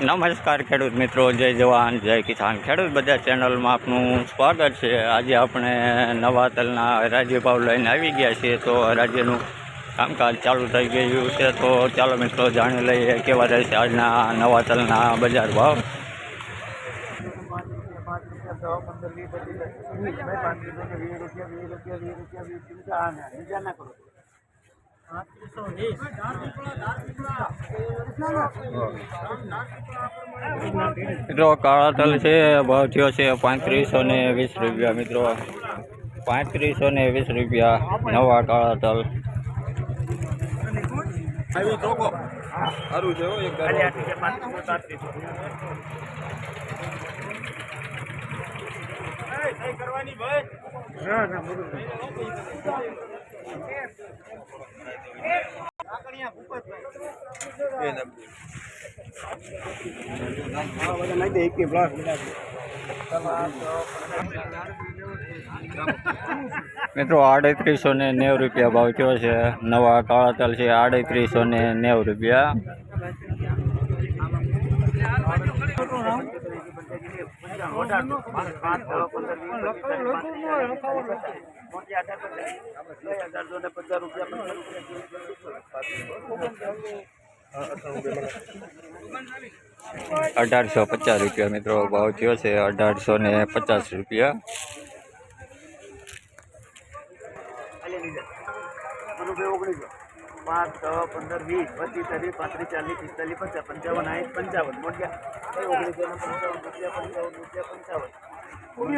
નમસ્કાર ખેડૂત મિત્રો, જય જવાન, જય કિસાન. ખેડૂત બધા ચેનલમાં આપનું સ્વાગત છે. આજે આપણે નવા તલના હરાજી ભાવ લઈને આવી ગયા છીએ. તો હરાજીનું કામકાજ ચાલુ થઈ ગયું છે. તો ચાલો મિત્રો, જાણી લઈએ કેવા રહેશે આજના નવા તલના બજાર ભાવ. મિત્રો, કાળા તલ છે, ભાવ થયો છે પાંત્રીસો ને વીસ રૂપિયા, મિત્રો પાંત્રીસો ને વીસ રૂપિયા નવા કાળા તલ સારું છે. એ નબળી. મિત્રો, આડત્રીસો ને નેવું રૂપિયા ભાવ કયો છે. નવા કાળા તલ છે આડત્રીસો ને નેવું રૂપિયા. અઢારસો પચાસ રૂપિયા મિત્રો ભાવ થયો છે અઢારસો ને પચાસ રૂપિયા પાંચ છ પંદર વીસ પચીસ ત્રીસ પાંત્રીસ ચાલીસ પિસ્તાલીસ પચાસ પંચાવન સાઠ પંચાવન મોટિયા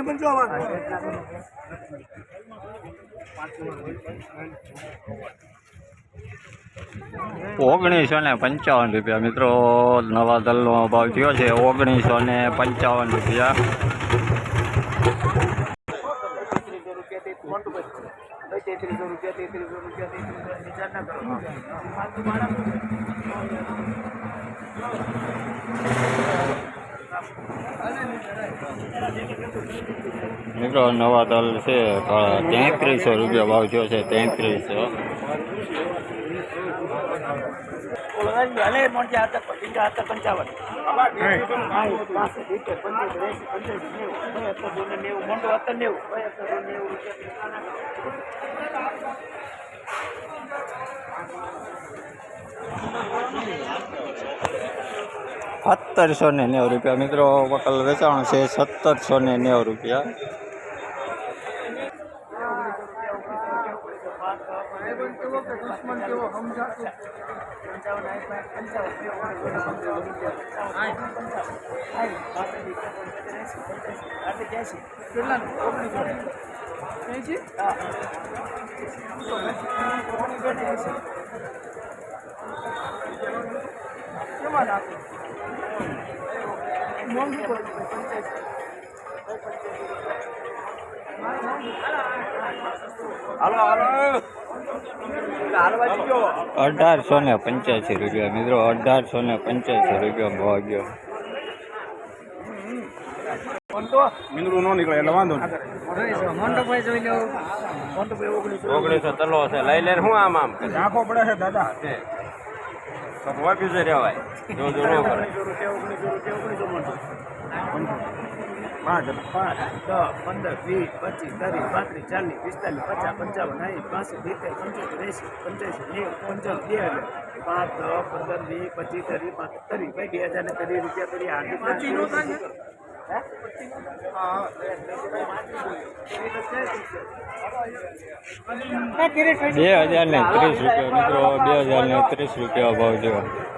પંચાવન ઓગણીસો ને પંચાવન રૂપિયા મિત્રો, નવા દલનો ભાવ થયો છે, ઓગણીસો ને પંચાવન રૂપિયા તેત્રીસો રૂપિયા તેત્રીસો રૂપિયા. મિત્રો નવા દલ છે તેત્રીસો રૂપિયા ભાવ થયો છે તેત્રીસો. ભલે મોટિયા હતા પંચા હતા પંચાવન સાઠ, પાસઠ, સિત્તેર, પંચોતેર, એંસી, પંચ્યાસી, નેવું, ભાઈ અત્યાર જોઈને નેવું, મોટું અત્યાર નેવું, ભાઈ અત્યાર જોઈને નેવું રૂપિયા સત્તરસો ને નેવું રૂપિયા મિત્રો વકલ વેચાણ છે સત્તરસો ને નેવું રૂપિયા હાલો હાલો. અઢારસો ને પંચ્યાસી રૂપિયા મિત્રો અઢારસો ને પંચ્યાસી રૂપિયા ભાવ ગયો ઓગણીસો. તલો છે. લઈ લે શું આમ આમ. રાખો પડે છે દાદા. વાપ્યું છે રેવાય જો જો રો કરે પાંચ પાંચ દસ પંદર વીસ પચીસ ત્રીસ પાંત્રીસ ચાલીસ પિસ્તાલીસ પચાસ પંચાવન સાઠ પાસઠ સિત્તેર પંચોતેર એંસી પંચ્યાસી નેવું પંચાવન બે હજાર પાંચ દસ પંદર વીસ પચીસ ત્રીસ પાંત્રીસ ત્રીસ ભાઈ બે હજાર ને ત્રીસ રૂપિયા કરી હાર્દિક બે હજાર ને ત્રીસ રૂપિયા મિત્રો બે હજાર ને ત્રીસ રૂપિયા ભાવ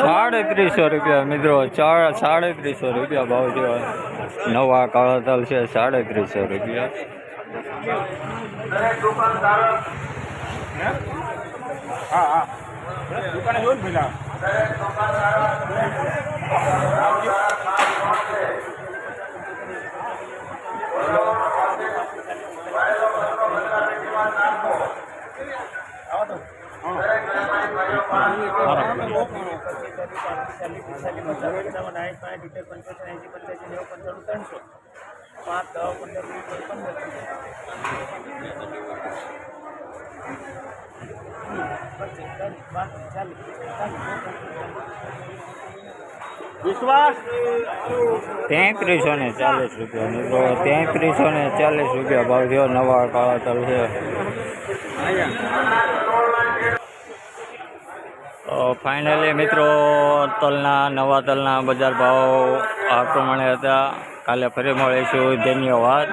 સાડત્રીસો રૂપિયા મિત્રો ચાર સાડત્રીસો રૂપિયા ભાવ જો નવા કાળા તલ છે સાડત્રીસો રૂપિયા હા હા દુકાને જોયું ને પેલા પાંચ દસ પંદર વીસ પંદર પચીસ ત્રીસ પાંત્રીસ ચાલીસ વિશ્વાસ? તેત્રીસો ને ચાલીસ રૂપિયા મિત્રો તેત્રીસો ને ચાલીસ રૂપિયા ભાવ થયો. નવા કાળા તલ છે. ફાઇનલી મિત્રો, તલના, નવા તલના બજાર ભાવ આ પ્રમાણે હતા. કાલે ફરી મળીશું. ધન્યવાદ.